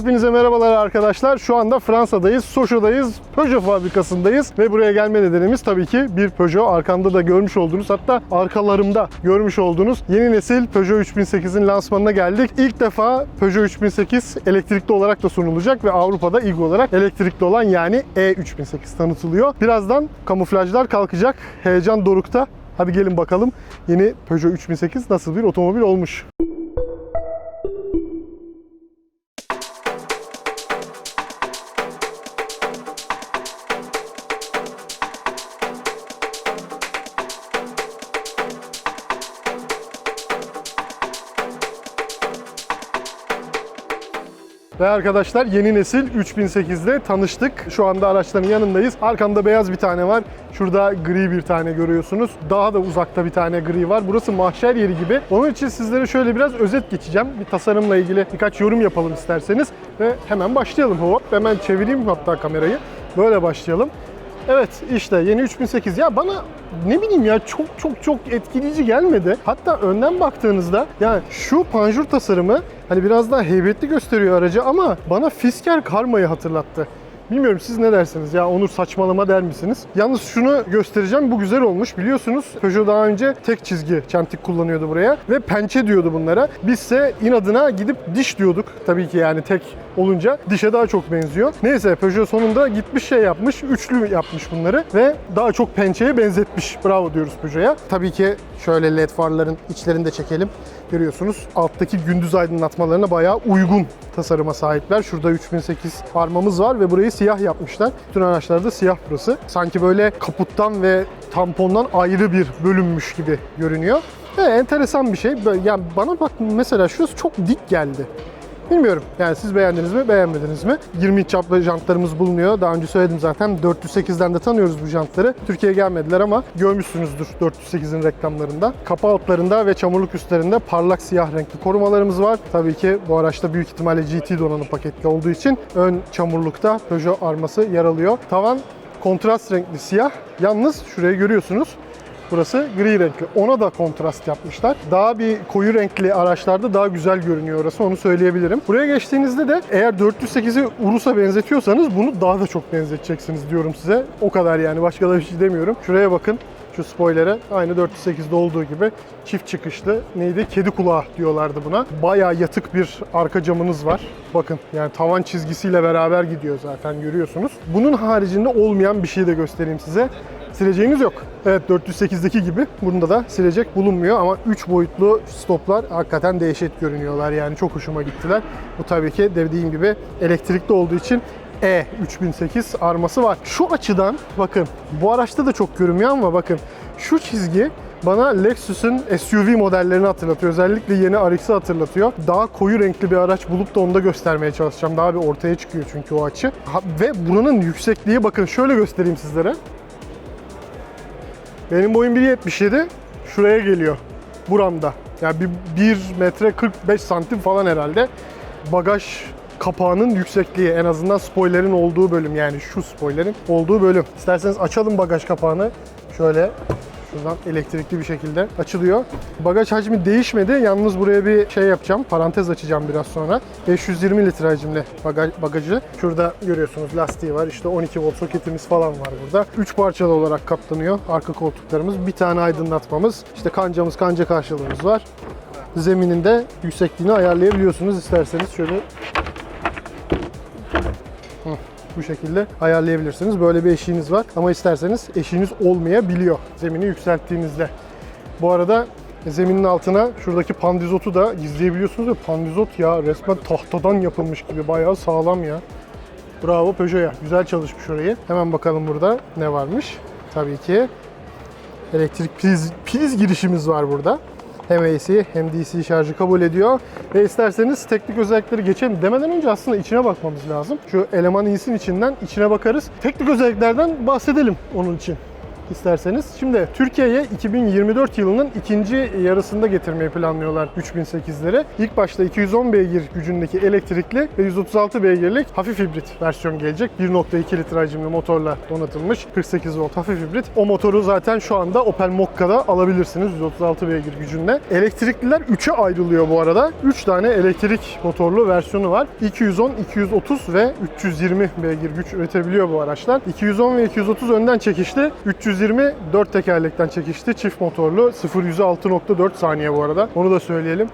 Hepinize merhabalar arkadaşlar. Şu anda Fransa'dayız, Sochaux'dayız, Peugeot fabrikasındayız ve buraya gelme nedenimiz tabii ki bir Peugeot. Arkamda da görmüş olduğunuz hatta arkalarımda görmüş olduğunuz yeni nesil Peugeot 3008'in lansmanına geldik. İlk defa Peugeot 3008 elektrikli olarak da sunulacak ve Avrupa'da ilk olarak elektrikli olan yani E3008 tanıtılıyor. Birazdan kamuflajlar kalkacak. Heyecan dorukta. Hadi gelin bakalım yeni Peugeot 3008 nasıl bir otomobil olmuş. Ve arkadaşlar yeni nesil 3008'de tanıştık. Şu anda araçların yanındayız. Arkamda beyaz bir tane var. Şurada gri bir tane görüyorsunuz. Daha da uzakta bir tane gri var. Burası mahşer yeri gibi. Onun için sizlere şöyle biraz özet geçeceğim. Bir tasarımla ilgili birkaç yorum yapalım isterseniz. Ve hemen başlayalım. Hop hemen çevireyim hatta kamerayı. Böyle başlayalım. Evet işte yeni 3008 ya bana ne bileyim ya çok çok çok etkileyici gelmedi. Hatta önden baktığınızda yani şu panjur tasarımı hani biraz daha heybetli gösteriyor aracı ama bana Fisker Karma'yı hatırlattı. Bilmiyorum siz ne dersiniz ya Onur saçmalama der misiniz? Yalnız şunu göstereceğim bu güzel olmuş. Biliyorsunuz Peugeot daha önce tek çizgi çentik kullanıyordu buraya ve pençe diyordu bunlara. Bizse inadına gidip diş diyorduk. Tabii ki yani tek olunca dişe daha çok benziyor. Neyse Peugeot sonunda gitmiş şey yapmış, üçlü yapmış bunları ve daha çok pençeye benzetmiş. Bravo diyoruz Peugeot'a. Tabii ki şöyle led farların içlerini de çekelim. Görüyorsunuz alttaki gündüz aydınlatmalarına bayağı uygun tasarıma sahipler. Şurada 3008 farmamız var ve burayı siyah yapmışlar. Bütün araçlarda siyah burası. Sanki böyle kaputtan ve tampondan ayrı bir bölünmüş gibi görünüyor. Evet, enteresan bir şey. Yani bana bak mesela şurası çok dik geldi. Bilmiyorum. Yani siz beğendiniz mi, beğenmediniz mi? 20 inç çaplı jantlarımız bulunuyor. Daha önce söyledim zaten. 408'den de tanıyoruz bu jantları. Türkiye'ye gelmediler ama görmüşsünüzdür 408'in reklamlarında. Kapı altlarında ve çamurluk üstlerinde parlak siyah renkli korumalarımız var. Tabii ki bu araçta büyük ihtimalle GT donanım paketli olduğu için ön çamurlukta Peugeot arması yer alıyor. Tavan kontrast renkli siyah. Yalnız şurayı görüyorsunuz. Burası gri renkli. Ona da kontrast yapmışlar. Daha bir koyu renkli araçlarda daha güzel görünüyor orası onu söyleyebilirim. Buraya geçtiğinizde de eğer 408'i Urus'a benzetiyorsanız bunu daha da çok benzeteceksiniz diyorum size. O kadar yani başka da bir şey demiyorum. Şuraya bakın şu spoilere aynı 408'de olduğu gibi çift çıkışlı neydi? Kedi kulağı diyorlardı buna. Bayağı yatık bir arka camınız var. Bakın yani tavan çizgisiyle beraber gidiyor zaten görüyorsunuz. Bunun haricinde olmayan bir şey de göstereyim size. Sileceğiniz yok. Evet 408'deki gibi bunda da silecek bulunmuyor ama 3 boyutlu stoplar hakikaten dehşet görünüyorlar yani çok hoşuma gittiler. Bu tabii ki dediğim gibi elektrikli olduğu için E3008 arması var. Şu açıdan bakın bu araçta da çok görünmüyor ama bakın şu çizgi bana Lexus'un SUV modellerini hatırlatıyor. Özellikle yeni RX'i hatırlatıyor. Daha koyu renkli bir araç bulup da onu da göstermeye çalışacağım. Daha bir ortaya çıkıyor çünkü o açı. Ha- ve buranın yüksekliği bakın şöyle göstereyim sizlere. Benim boyum 1.77. Şuraya geliyor. Buramda. Yani bir 1 metre 45 santim falan herhalde. Bagaj kapağının yüksekliği en azından spoilerin olduğu bölüm yani şu spoilerin olduğu bölüm. İsterseniz açalım bagaj kapağını. Şöyle şuradan elektrikli bir şekilde açılıyor. Bagaj hacmi değişmedi. Yalnız buraya bir şey yapacağım. Parantez açacağım biraz sonra. 520 litre hacimli bagaj, bagajı. Şurada görüyorsunuz lastiği var. İşte 12 volt soketimiz falan var burada. 3 parçalı olarak katlanıyor arka koltuklarımız. Bir tane aydınlatmamız. İşte kancamız, kanca karşılığımız var. Zeminin de yüksekliğini ayarlayabiliyorsunuz isterseniz. Şöyle Hı, bu şekilde ayarlayabilirsiniz. Böyle bir eşiğiniz var ama isterseniz eşiğiniz olmayabiliyor zemini yükselttiğinizde. Bu arada zeminin altına şuradaki pandizotu da gizleyebiliyorsunuz ve pandizot ya resmen tahtadan yapılmış gibi bayağı sağlam ya. Bravo Peugeot'a. Güzel çalışmış orayı. Hemen bakalım burada ne varmış. Tabii ki elektrik priz, priz girişimiz var burada. Hem AC hem DC şarjı kabul ediyor. Ve isterseniz teknik özellikleri geçelim. Demeden önce aslında içine bakmamız lazım. Şu eleman iyisinin içinden içine bakarız. Teknik özelliklerden bahsedelim onun için. İsterseniz. Şimdi Türkiye'ye 2024 yılının ikinci yarısında getirmeyi planlıyorlar 3008'leri. İlk başta 210 beygir gücündeki elektrikli ve 136 beygirlik hafif hibrit versiyon gelecek. 1.2 litre hacimli motorla donatılmış 48 volt hafif hibrit. O motoru zaten şu anda Opel Mokka'da alabilirsiniz 136 beygir gücünde. Elektrikliler 3'e ayrılıyor bu arada. 3 tane elektrik motorlu versiyonu var. 210, 230 ve 320 beygir güç üretebiliyor bu araçlar. 210 ve 230 önden çekişli, 320 4 tekerlekten çekişli, çift motorlu. 0 100'e 6.4 saniye bu arada. Onu da söyleyelim.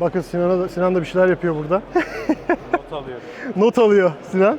Bakın Sinan'a da, Sinan da bir şeyler yapıyor burada. Not alıyorum. Not alıyor Sinan.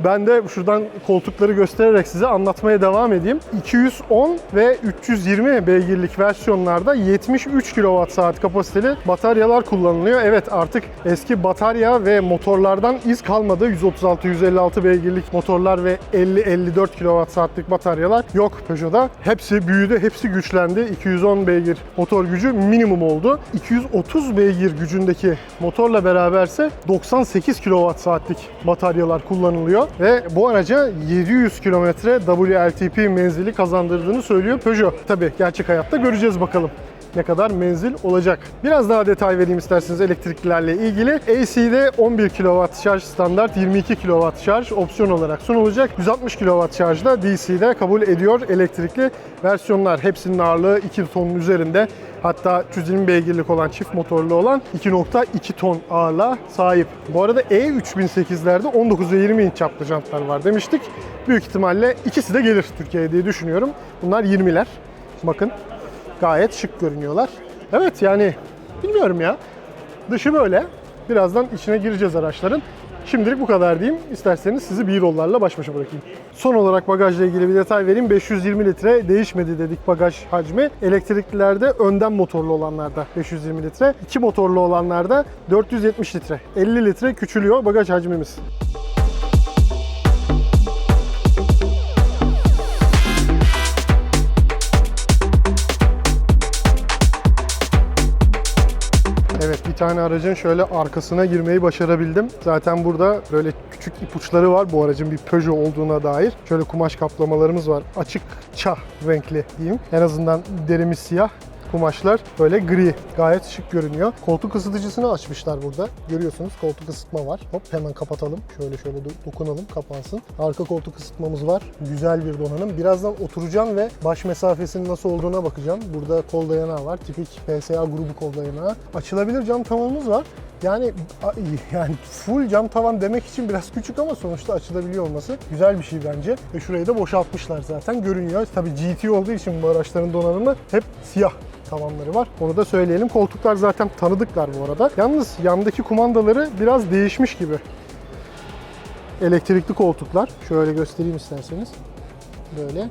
Ben de şuradan koltukları göstererek size anlatmaya devam edeyim. 210 ve 320 beygirlik versiyonlarda 73 kWh kapasiteli bataryalar kullanılıyor. Evet artık eski batarya ve motorlardan iz kalmadı. 136-156 beygirlik motorlar ve 50-54 kWh'lik bataryalar yok Peugeot'da. Hepsi büyüdü, hepsi güçlendi. 210 beygir motor gücü minimum oldu. 230 beygir gücündeki motorla beraberse 98 kWh'lik bataryalar kullanılıyor ve bu araca 700 kilometre WLTP menzili kazandırdığını söylüyor Peugeot. Tabi gerçek hayatta göreceğiz bakalım ne kadar menzil olacak. Biraz daha detay vereyim isterseniz elektriklilerle ilgili. AC'de 11 kW şarj standart, 22 kW şarj opsiyon olarak sunulacak. 160 kW şarjda DC'de kabul ediyor elektrikli versiyonlar. Hepsinin ağırlığı 2 tonun üzerinde. Hatta 320 beygirlik olan çift motorlu olan 2.2 ton ağırlığa sahip. Bu arada E3008'lerde 19 ve 20 inç çaplı jantlar var demiştik. Büyük ihtimalle ikisi de gelir Türkiye'ye diye düşünüyorum. Bunlar 20'ler. Bakın gayet şık görünüyorlar. Evet yani bilmiyorum ya. Dışı böyle. Birazdan içine gireceğiz araçların. Şimdilik bu kadar diyeyim. İsterseniz sizi B-roll'larla baş başa bırakayım. Son olarak bagajla ilgili bir detay vereyim. 520 litre değişmedi dedik bagaj hacmi. Elektriklilerde önden motorlu olanlarda 520 litre. iki motorlu olanlarda 470 litre. 50 litre küçülüyor bagaj hacmimiz. Bir tane aracın şöyle arkasına girmeyi başarabildim. Zaten burada böyle küçük ipuçları var bu aracın bir Peugeot olduğuna dair. Şöyle kumaş kaplamalarımız var. Açık çah renkli diyeyim. En azından derimiz siyah kumaşlar böyle gri. Gayet şık görünüyor. Koltuk ısıtıcısını açmışlar burada. Görüyorsunuz koltuk ısıtma var. Hop hemen kapatalım. Şöyle şöyle do- dokunalım kapansın. Arka koltuk ısıtmamız var. Güzel bir donanım. Birazdan oturacağım ve baş mesafesinin nasıl olduğuna bakacağım. Burada kol dayanağı var. Tipik PSA grubu kol dayanağı. Açılabilir cam tavanımız var. Yani yani full cam tavan demek için biraz küçük ama sonuçta açılabiliyor olması güzel bir şey bence. Ve şurayı da boşaltmışlar zaten görünüyor. Tabii GT olduğu için bu araçların donanımı hep siyah tavanları var. Onu da söyleyelim. Koltuklar zaten tanıdıklar bu arada. Yalnız yandaki kumandaları biraz değişmiş gibi. Elektrikli koltuklar. Şöyle göstereyim isterseniz. Böyle.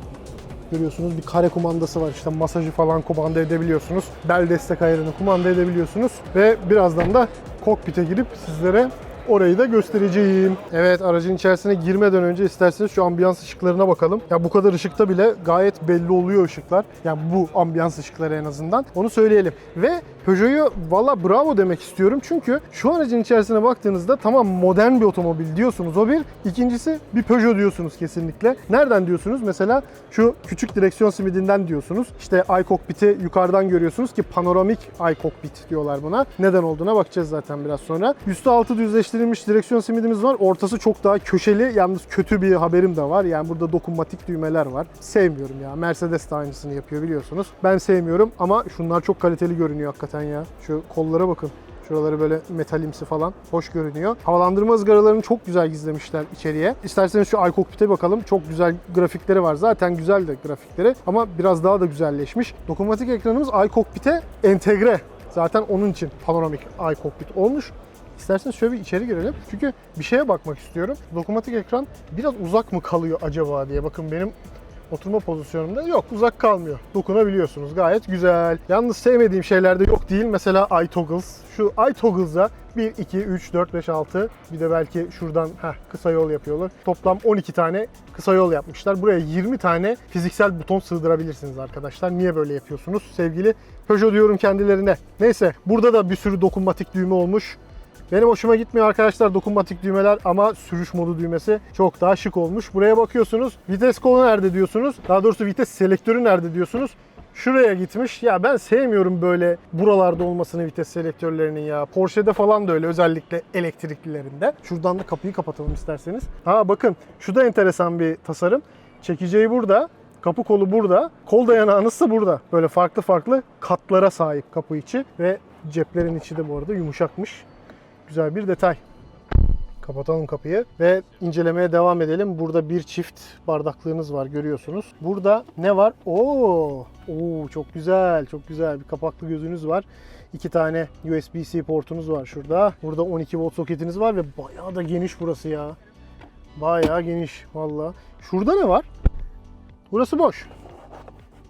Görüyorsunuz bir kare kumandası var. İşte masajı falan kumanda edebiliyorsunuz. Bel destek ayarını kumanda edebiliyorsunuz. Ve birazdan da kokpite girip sizlere orayı da göstereceğim. Evet aracın içerisine girmeden önce isterseniz şu ambiyans ışıklarına bakalım. Ya bu kadar ışıkta bile gayet belli oluyor ışıklar. Yani bu ambiyans ışıkları en azından. Onu söyleyelim. Ve Peugeot'u valla bravo demek istiyorum. Çünkü şu aracın içerisine baktığınızda tamam modern bir otomobil diyorsunuz o bir. İkincisi bir Peugeot diyorsunuz kesinlikle. Nereden diyorsunuz? Mesela şu küçük direksiyon simidinden diyorsunuz. İşte iCockpit'i yukarıdan görüyorsunuz ki panoramik iCockpit diyorlar buna. Neden olduğuna bakacağız zaten biraz sonra. Üstü altı düzleştirilmiş direksiyon simidimiz var. Ortası çok daha köşeli. Yalnız kötü bir haberim de var. Yani burada dokunmatik düğmeler var. Sevmiyorum ya. Mercedes de aynısını yapıyor biliyorsunuz. Ben sevmiyorum ama şunlar çok kaliteli görünüyor hakikaten ya. Şu kollara bakın. Şuraları böyle metalimsi falan. Hoş görünüyor. Havalandırma ızgaralarını çok güzel gizlemişler içeriye. İsterseniz şu iCockpit'e bakalım. Çok güzel grafikleri var. Zaten güzel de grafikleri ama biraz daha da güzelleşmiş. Dokunmatik ekranımız iCockpit'e entegre. Zaten onun için panoramik iCockpit olmuş. İsterseniz şöyle bir içeri girelim. Çünkü bir şeye bakmak istiyorum. Dokunmatik ekran biraz uzak mı kalıyor acaba diye. Bakın benim oturma pozisyonumda yok uzak kalmıyor. Dokunabiliyorsunuz gayet güzel. Yalnız sevmediğim şeyler de yok değil. Mesela iToggles. Şu iToggles'da 1, 2, 3, 4, 5, 6 bir de belki şuradan heh, kısa yol yapıyorlar. Toplam 12 tane kısa yol yapmışlar. Buraya 20 tane fiziksel buton sığdırabilirsiniz arkadaşlar. Niye böyle yapıyorsunuz sevgili Peugeot diyorum kendilerine. Neyse burada da bir sürü dokunmatik düğme olmuş. Benim hoşuma gitmiyor arkadaşlar dokunmatik düğmeler ama sürüş modu düğmesi çok daha şık olmuş. Buraya bakıyorsunuz. Vites kolu nerede diyorsunuz? Daha doğrusu vites selektörü nerede diyorsunuz? Şuraya gitmiş. Ya ben sevmiyorum böyle buralarda olmasını vites selektörlerinin ya. Porsche'de falan da öyle özellikle elektriklilerinde. Şuradan da kapıyı kapatalım isterseniz. Ha bakın şu da enteresan bir tasarım. Çekeceği burada. Kapı kolu burada. Kol dayanağınız ise burada. Böyle farklı farklı katlara sahip kapı içi ve ceplerin içi de bu arada yumuşakmış. Güzel bir detay. Kapatalım kapıyı ve incelemeye devam edelim. Burada bir çift bardaklığınız var görüyorsunuz. Burada ne var? Oo, oo çok güzel, çok güzel bir kapaklı gözünüz var. İki tane USB-C portunuz var şurada. Burada 12 volt soketiniz var ve bayağı da geniş burası ya. Bayağı geniş valla. Şurada ne var? Burası boş.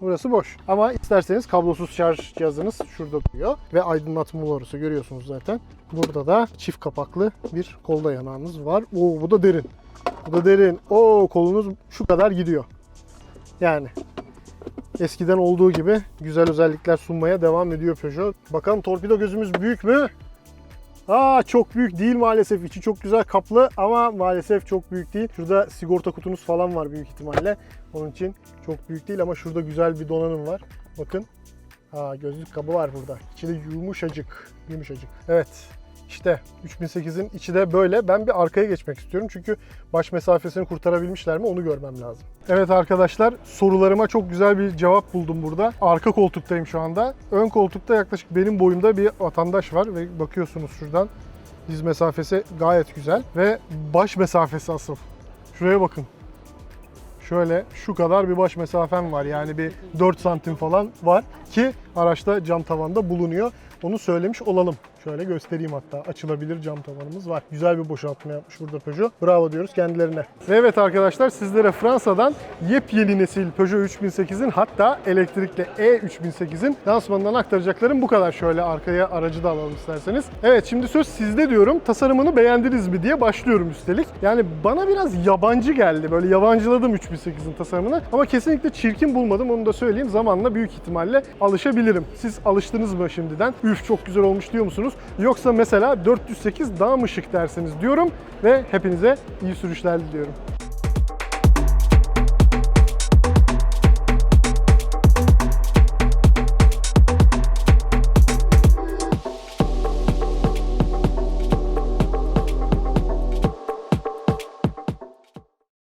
Burası boş. Ama isterseniz kablosuz şarj cihazınız şurada duruyor. Ve aydınlatma borusu görüyorsunuz zaten. Burada da çift kapaklı bir kol dayanağınız var. Oo bu da derin. Bu da derin. Oo kolunuz şu kadar gidiyor. Yani eskiden olduğu gibi güzel özellikler sunmaya devam ediyor Peugeot. Bakalım torpido gözümüz büyük mü? Aa çok büyük değil maalesef. İçi çok güzel kaplı ama maalesef çok büyük değil. Şurada sigorta kutunuz falan var büyük ihtimalle. Onun için çok büyük değil ama şurada güzel bir donanım var. Bakın. Ha gözlük kabı var burada. İçi de yumuşacık. Yumuşacık. Evet. İşte 3008'in içi de böyle. Ben bir arkaya geçmek istiyorum çünkü baş mesafesini kurtarabilmişler mi onu görmem lazım. Evet arkadaşlar sorularıma çok güzel bir cevap buldum burada. Arka koltuktayım şu anda. Ön koltukta yaklaşık benim boyumda bir vatandaş var ve bakıyorsunuz şuradan diz mesafesi gayet güzel ve baş mesafesi asıl. Şuraya bakın. Şöyle şu kadar bir baş mesafem var. Yani bir 4 santim falan var ki araçta cam tavanda bulunuyor. Onu söylemiş olalım. Şöyle göstereyim hatta. Açılabilir cam tavanımız var. Güzel bir boşaltma yapmış burada Peugeot. Bravo diyoruz kendilerine. Ve evet arkadaşlar sizlere Fransa'dan yepyeni nesil Peugeot 3008'in hatta elektrikli E3008'in lansmanından aktaracaklarım bu kadar. Şöyle arkaya aracı da alalım isterseniz. Evet şimdi söz sizde diyorum. Tasarımını beğendiniz mi diye başlıyorum üstelik. Yani bana biraz yabancı geldi. Böyle yabancıladım 3008'in tasarımını. Ama kesinlikle çirkin bulmadım. Onu da söyleyeyim. Zamanla büyük ihtimalle alışabilirim. Siz alıştınız mı şimdiden? Üf çok güzel olmuş diyor musunuz? Yoksa mesela 408 daha mı şık dersiniz diyorum ve hepinize iyi sürüşler diliyorum.